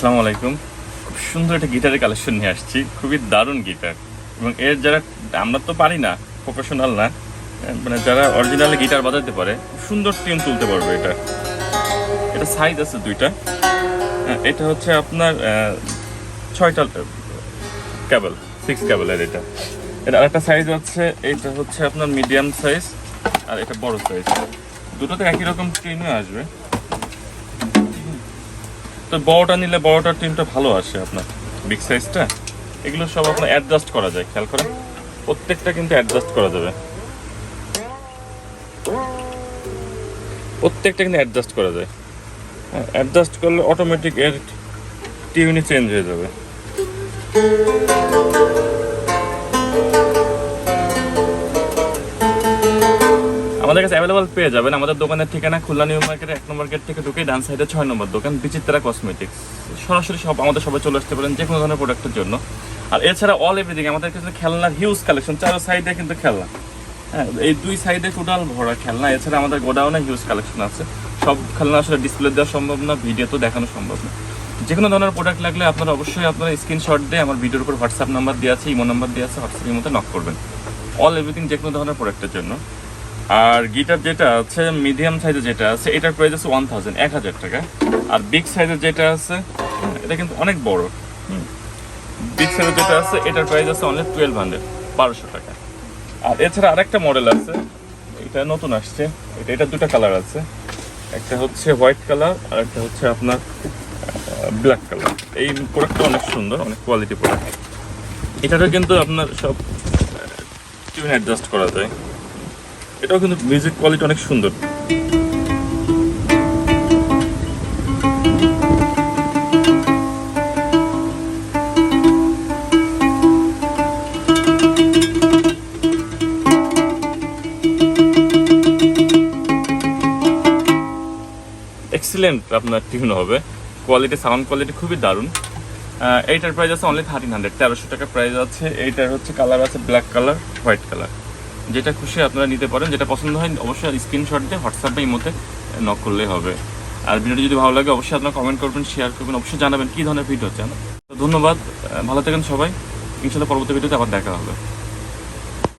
আলাইকুম। খুব সুন্দর একটা গিটারের কালেকশন নিয়ে আসছি। খুবই দারুণ গিটার। এবং এর যারা, আমরা তো পারি না প্রফেশনাল না মানে যারা অরিজিনালি গিটার বাজাতে পারে সুন্দর টিউন তুলতে পারবে এটা। এটা সাইজ আছে দুইটা। এটা হচ্ছে আপনার ছয়টা ক্যাবল সিক্স কেবলের এটা। এটা আরেকটা সাইজ আছে, এটা হচ্ছে আপনার মিডিয়াম সাইজ আর এটা বড় সাইজ দুটোতে একই রকম টিউনই আসবে। তো বড়টা নিলে বড়টার টিমটা ভালো আসে আপনার। বিগ সাইজটা এগুলো সব আপনার অ্যাডজাস্ট করা যায়, খেয়াল করেন। প্রত্যেকটা কিন্তু অ্যাডজাস্ট করা যাবে। প্রত্যেকটা কিন্তু অ্যাডজাস্ট করা যায়। অ্যাডজাস্ট করলে অটোমেটিক এর টিউনি চেঞ্জ হয়ে যাবে। আমাদের কাছে অ্যাভেলেবল পেয়ে যাবেন। আমাদের দোকানের ঠিকানা খুলনা নিউ মার্কেটের এক নম্বর গেট থেকে ঢুকে ডান সাইডে ছয় নম্বর দোকান, বিচিত্রা কসমেটিক্স সরাসরি সব আমাদের সবাই চলে আসতে পারেন যে কোনো ধরনের প্রোডাক্টের জন্য। আর এছাড়া অল এভরিথিং আমাদের কাছে খেলনার হিউজ কালেকশন চারো সাইডে কিন্তু খেলনা। হ্যাঁ এই দুই সাইডে টোটাল ভরা খেলনা। এছাড়া আমাদের গোডাউনে হিউজ কালেকশন আছে। সব খেলনা আসলে ডিসপ্লে দেওয়া সম্ভব না ভিডিও তো দেখানো সম্ভব না। যে কোনো ধরনের প্রোডাক্ট লাগলে আপনারা অবশ্যই আপনারা স্ক্রিনশট দিয়ে আমার ভিডিওর উপর হোয়াটসঅ্যাপ নাম্বার দেওয়া আছে ইমো নাম্বার দেওয়া আছে হোয়াটসঅ্যাপের মধ্যে নক করবেন। অল এভরিথিং যে কোনো ধরনের প্রোডাক্টের জন্য। আর গিটার যেটা আছে মিডিয়াম সাইজের যেটা আছে এটার প্রাইস আছে ওয়ান থাউজেন্ড এক হাজার টাকা। আর বিগ সাইজের যেটা আছে হ্যাঁ, এটা কিন্তু অনেক বড়। বিগ সাইজের যেটা আছে এটার প্রাইস আছে অনলি টুয়েলভ হান্ড্রেড বারোশো টাকা। আর এছাড়া আরেকটা মডেল আছে এটা নতুন আসছে এটা এটা দুটো কালার আছে। একটা হচ্ছে হোয়াইট কালার আর একটা হচ্ছে আপনার ব্ল্যাক কালার এই প্রোডাক্টটা অনেক সুন্দর অনেক কোয়ালিটি প্রোডাক্ট এটারও কিন্তু আপনার সব টিউন অ্যাডজাস্ট করা যায়। এটাও কিন্তু মিউজিক কোয়ালিটি অনেক সুন্দর। এক্সিলেন্ট আপনার টিউন হবে। কোয়ালিটি সাউন্ড কোয়ালিটি খুবই দারুণ। এইটার প্রাইস আছে অনলি থার্টিন হান্ড্রেড তেরোশো টাকা প্রাইস আছে। এইটার হচ্ছে কালার আছে ব্ল্যাক কালার হোয়াইট কালার যেটা খুশি আপনারা নিতে পারেন, যেটা পছন্দ হয়, অবশ্যই স্ক্রিনশট দিয়ে হোয়াটসঅ্যাপে এই মধ্যে নক করলেই হবে। আর ভিডিওটি যদি ভালো লাগে, অবশ্যই আপনারা কমেন্ট করবেন শেয়ার করবেন, অবশ্যই জানাবেন কী ধরনের ভিডিও চান। তো ধন্যবাদ ভালো থাকেন সবাই। ইনশাল্লাহ পরবর্তী ভিডিওতে আবার দেখা হবে।